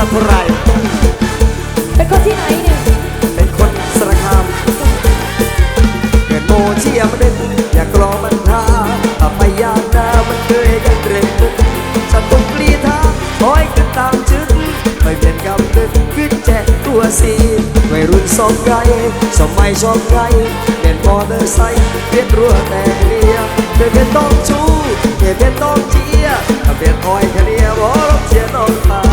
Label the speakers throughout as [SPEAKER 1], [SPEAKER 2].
[SPEAKER 1] ไม่ชัดเท่า
[SPEAKER 2] ไหร
[SPEAKER 1] เป็นคนที่ไหนเนี่ย
[SPEAKER 2] เป็นคนสระคามเกิดโมเชียมันเด่นอยากลองมันท้าถ้าไปยามหน้ามันเคยยังเร็วฉันต้องกรีธาคอยขึ้นตามจึกไม่เปลี่ยนกำลึกขึ้นแจกตัวสีวัยรุ่นสองไกสมัยชอบไกเล่นมอเตอร์ไซค์เพียนรัวแต่เลียเพียนเพียนต้องชูเพียนเพียนต้องเชียร์ถ้าเพียนคอยแค่เลียบอรบเชียร์น้องตา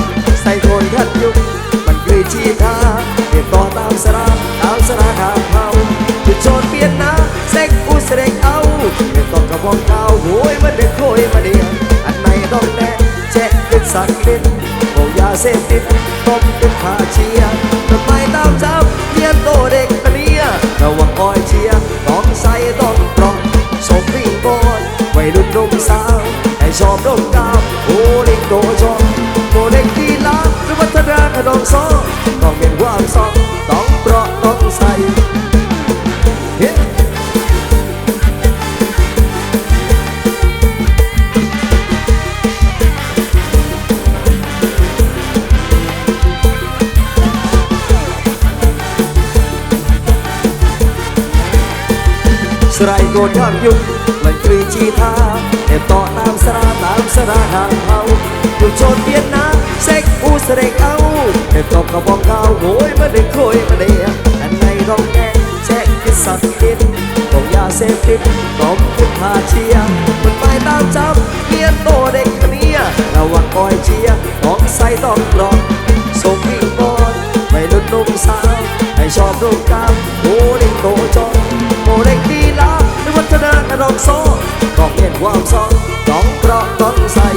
[SPEAKER 2] เสพติดต้มเป็นขาเชียร์ทำไมตามจับเพียนโตเด็กกะเนียระวังคอยเชียต้องใส่ต้องปรองสมวิ่งบอยวัยรุ่นหนุ่มสาวให้ชอบดมกาว ทางเขาอยู่โจนเวียนนาเซ็กอูเสด็จเอาเอ็บตอกกระบอกเขาโวยมาดึกโคยมาเดียอันในร้องแดงแจ๊กคือสัตว์ดินของยาเสพติดตอมขึ้นพาเชียร์มันไปตามจับเมียนโตเด็กคนเนี้ยระวังคอยเชียร์ต้องใส่ต้องกรองส่งวิ่งบอลไม่ลุดนุ่มสาวให้ชอบรูปกามโอ้ลิงโตจองโมเด็กดี วัฒนากรรมโซ่กองเห็นความซองต้องเกราะต้องใส่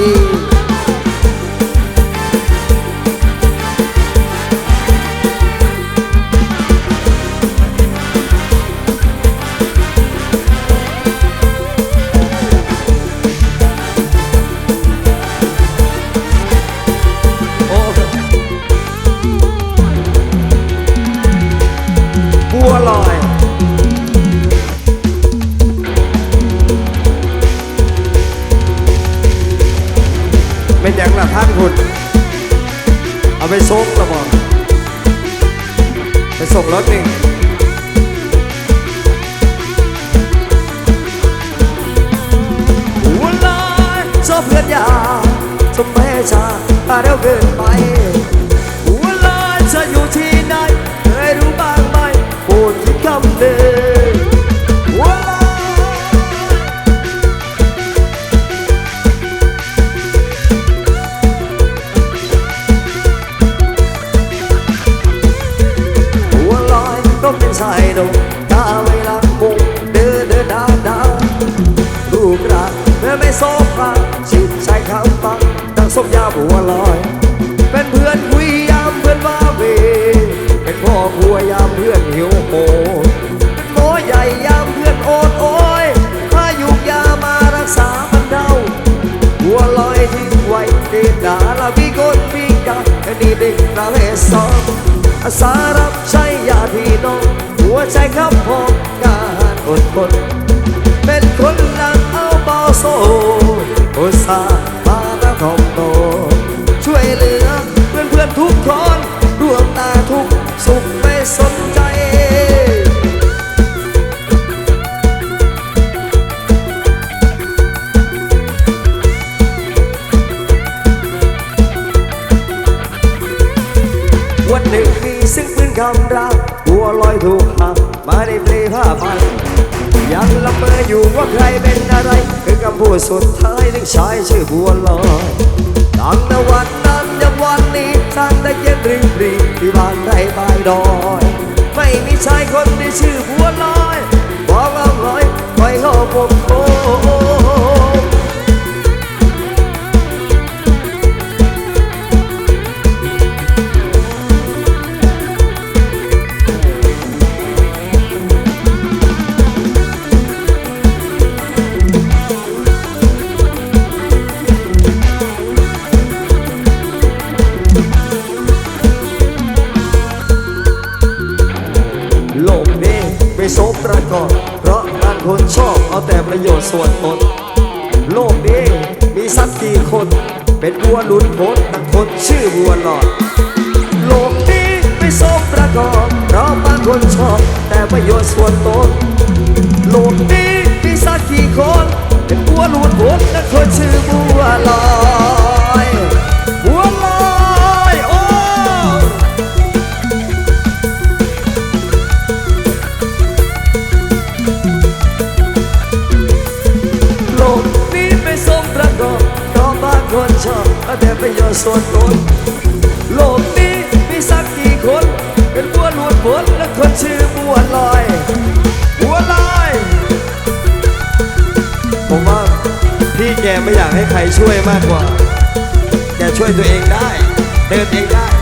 [SPEAKER 2] ไปส่งรถนี่บัวลอยชอบเพื่อนยาชอบแม่ชาตาเร็วเกินไป ม่โซฟาชิดชายคำฟังดังสมยาบัวลอยเป็นเพื่อนคุยยามเพื่อนว่าเวเป็นพ่อครัวยามเพื่อนหิวโหเป็นหมอใหญ่ยามเพื่อนโอดโอยถ้ายุกยามารักษามันเดาบัวลอยทิ้งไว้เดินดาลาพิกลพิการแค่นี้เด็กนาเลสองอาสารับใช้ พี่น้องหัวใจครับพองการอดทนเป็นคนนักเอาเบาโซอุตสา ผ้าพันยังละเมออยู่ว่าใครเป็นอะไร คือคำพูดสุดท้ายทึ่ชายชื่อบัวลอยตั้งแต่วันนั้นยันวันนี้ทางแต่เย็นริมรีที่บ้านไร่ปลายดอย ไม่มีชายคนที่ชื่อบัวลอยบอกเอาลอยไปเข้าผม ประโยชน์ส่วนตน โลกนี้มีสักกี่คน เป็นบัวลุนพ้นตั้งคนชื่อบัวหลอด โลกนี้ไม่สมประกอบเพราะบางคนชอบ แต่ประโยชน์ส่วนตน โลกนี้มีสักกี่คน เป็นบัวลุนพ้นตั้งคนชื่อ แกไม่อยากให้ใครช่วยมากกว่า แกช่วยตัวเองได้ เดินเองได้